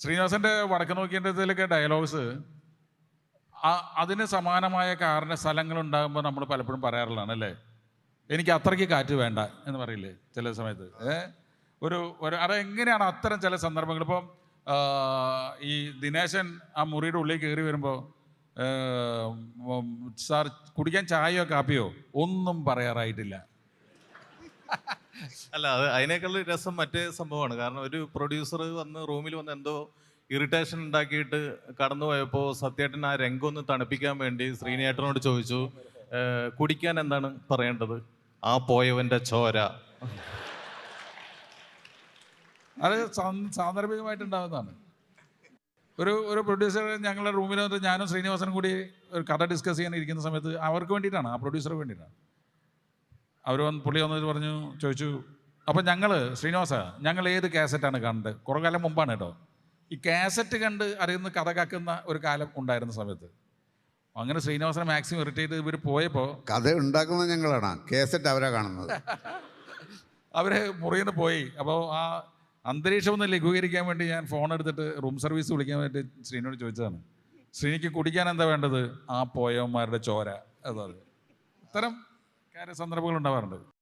ശ്രീനിവാസന്റെ വടക്ക് നോക്കിയതിലൊക്കെ ഡയലോഗ്സ് അതിന് സമാനമായ കാറിന് സ്ഥലങ്ങൾ ഉണ്ടാകുമ്പോൾ നമ്മൾ പലപ്പോഴും പറയാറുള്ളതാണ് അല്ലേ? എനിക്ക് അത്രയ്ക്ക് കാറ്റ് വേണ്ട എന്ന് പറയില്ലേ ചില സമയത്ത്. ഒരു ഒരു അതെങ്ങനെയാണ് അത്തരം ചില സന്ദർഭങ്ങൾ? ഇപ്പം ഈ ദിനേശൻ ആ മുറിയുടെ ഉള്ളിൽ കയറി വരുമ്പോൾ സാർ കുടിക്കാൻ ചായയോ കാപ്പിയോ ഒന്നും പറയാറായിട്ടില്ല. അല്ല അത് അതിനേക്കാൾ രസം മറ്റേ സംഭവമാണ്. കാരണം ഒരു പ്രൊഡ്യൂസർ വന്ന് റൂമിൽ വന്ന് എന്തോ ഇറിറ്റേഷൻ ഉണ്ടാക്കിയിട്ട് കടന്നു പോയപ്പോൾ സത്യേട്ടൻ ആ രംഗം ഒന്ന് തണുപ്പിക്കാൻ വേണ്ടി ശ്രീനേട്ടനോട് ചോദിച്ചു കുടിക്കാൻ എന്താണ് പറയേണ്ടത്? ആ പോയവന്റെ ചോര. അത് സാന്ദർഭികമായിട്ടുണ്ടാകുന്നതാണ് ഒരു ഒരു പ്രൊഡ്യൂസർ ഞങ്ങളുടെ റൂമിൽ വന്നിട്ട് ഞാനും ശ്രീനിവാസനും കൂടി ഒരു കഥ ഡിസ്കസ് ചെയ്യാൻ ഇരിക്കുന്ന സമയത്ത് അവർക്ക് വേണ്ടിയിട്ടാണ് ആ പ്രൊഡ്യൂസർക്ക് വേണ്ടിയിട്ടാണ്. അവർ വന്ന് പുള്ളി വന്നിട്ട് പറഞ്ഞു ചോദിച്ചു അപ്പം ഞങ്ങൾ ശ്രീനിവാസ ഞങ്ങൾ ഏത് കാസറ്റാണ് കണ്ടത് കുറേ കാലം മുമ്പാണ് കേട്ടോ. ഈ കാസറ്റ് കണ്ട് അറിയുന്ന കഥ കാക്കുന്ന ഒരു കാലം ഉണ്ടായിരുന്ന സമയത്ത്. അങ്ങനെ ശ്രീനിവാസനെ മാക്സിമം ഇറിറ്റേറ്റ് ചെയ്ത് ഇവർ പോയപ്പോൾ കഥ ഉണ്ടാക്കുന്നത് ഞങ്ങളാണ്. കാസറ്റ് അവരാ കാണുന്നത്. അവർ മുറിയിൽ നിന്ന് പോയി. അപ്പോൾ ആ അന്തരീക്ഷം ഒന്ന് ലഘൂകരിക്കാൻ വേണ്ടി ഞാൻ ഫോൺ എടുത്തിട്ട് റൂം സർവീസ് വിളിക്കാൻ വേണ്ടി ശ്രീനോട് ചോദിച്ചതാണ്. ശ്രീനിക്ക് കുടിക്കാൻ എന്താ വേണ്ടത്? ആ പോയവന്മാരുടെ ചോര. അതാണ് ഇത്തരം സന്ദർഭങ്ങൾ ഉണ്ടാവാറുണ്ട്.